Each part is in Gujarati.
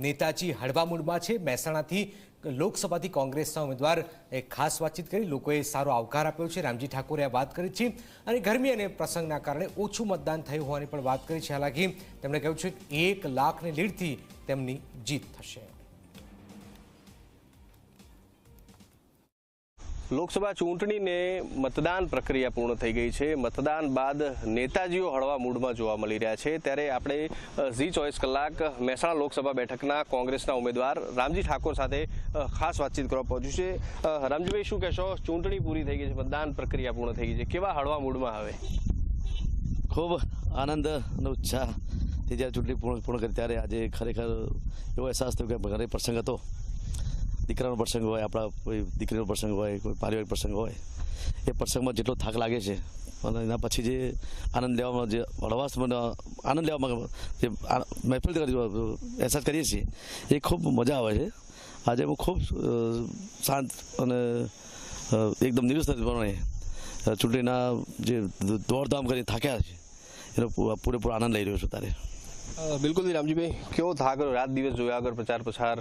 નેતાજી હળવા મૂડમાં છે. મહેસાણાથી લોકસભાથી કોંગ્રેસના ઉમેદવાર એ ખાસ વાતચીત કરી. લોકોએ સારો આવકાર આપ્યો છે. રામજી ઠાકોરે આ વાત કરી છે. અને ગરમી અને પ્રસંગના કારણે ઓછું મતદાન થયું હોવાની પણ વાત કરી છે. હાલાકી તેમણે કહ્યું છે કે એક લાખની લીડથી તેમની જીત થશે. લોકસભા ચૂંટણીને મતદાન પ્રક્રિયા પૂર્ણ થઈ ગઈ છે. મતદાન બાદ નેતાજીઓ હળવા મૂડમાં જોવા મળી રહ્યા છે. ત્યારે આપણે ઝી ચોવીસ કલાક મહેસાણા લોકસભા બેઠકના કોંગ્રેસના ઉમેદવાર રામજી ઠાકોર સાથે ખાસ વાતચીત કરવા પહોંચ્યું છે. રામજીભાઈ, શું કહેશો? ચૂંટણી પૂરી થઈ ગઈ છે, મતદાન પ્રક્રિયા પૂર્ણ થઈ ગઈ છે. કેવા હળવા મૂડમાં હવે ખૂબ આનંદ અને ઉત્સાહથી જ્યારે ચૂંટણી પૂર્ણ પૂર્ણ કરી, ત્યારે આજે ખરેખર એવો અહેસાસ થયો કે ઘરે પ્રસંગ હતો. દીકરાનો પ્રસંગ હોય, આપણા કોઈ દીકરીનો પ્રસંગ હોય, કોઈ પારિવારિક પ્રસંગ હોય, એ પ્રસંગમાં જેટલો થાક લાગે છે અને એના પછી જે આનંદ લેવામાં જે હળવાશ આનંદ લેવામાં જે મહેફિલ અહેસાસ કરીએ છીએ, એ ખૂબ મજા આવે છે. આજે હું ખૂબ શાંત અને એકદમ નિરુસ્ત પ્રમાણે ચૂંટણીના જે દોડધામ કરી થાક્યા છે, એનો પૂરેપૂરો આનંદ લઈ રહ્યો છું તારે. બિલકુલ રામજીભાઈ કેવો થાક રાત દિવસ જોયા, આગળ પ્રચાર પ્રસાર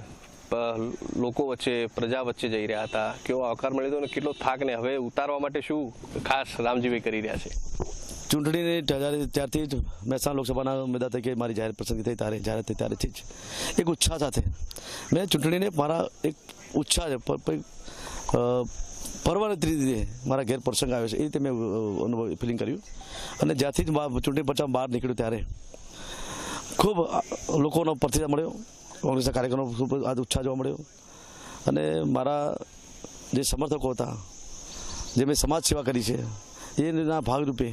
લોકો વચ્ચે, પ્રજા વચ્ચે જઈ રહ્યા હતા. કેવો આવકાર મળ્યો હતો અને કેટલો થાક ને હવે ઉતારવા માટે શું ખાસ રામજીભાઈ કરી રહ્યા છે? ચૂંટણીને ત્યારથી જ મહેસાણા લોકસભાના ઉમેદવાર તરીકે મારી જાહેર પસંદગી થઈ ત્યારે જાહેર થઈ ત્યારેથી જ. એક ઉત્સાહ સાથે. મેં ચૂંટણીને મારા એક ઉત્સાહ પર્વની રીતે મારા ઘેર પ્રસંગ આવ્યો છે. એ રીતે મેં અનુભવ ફિલિંગ કર્યું. અને જ્યાંથી જ ચૂંટણી પ્રચાર બહાર નીકળ્યું ત્યારે ખૂબ લોકોનો પ્રતિસાદ મળ્યો. કોંગ્રેસના કાર્યક્રમો ખૂબ આ ઉત્સાહ જોવા મળ્યો. અને મારા જે સમર્થકો હતા, જે મેં સમાજ સેવા કરી છે, એના ભાગરૂપે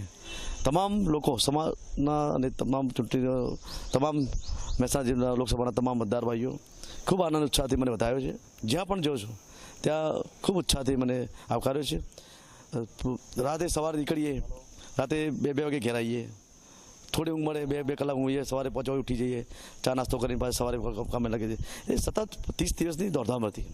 તમામ લોકો, સમાજના અને તમામ ચૂંટણીનો તમામ મહેસાણા જિલ્લા લોકસભાના તમામ મતદાર ભાઈઓ ખૂબ આનંદ ઉત્સાહથી મને વધાવ્યો છે. જ્યાં પણ જાઉં છું, ત્યાં ખૂબ ઉત્સાહથી મને આવકાર્યો છે. રાતે સવારે નીકળીએ, રાતે બે બે વાગે ઘેર આવીએ થોડી ઊંઘ મળે બે બે કલાક ઊંઘીએ, સવારે પાંચ વાગે ઉઠી જઈએ, ચા નાસ્તો કરીને પાછા સવારે કામે લાગી જઈએ. એ સતત ત્રીસ દિવસની દોડધામ હતી.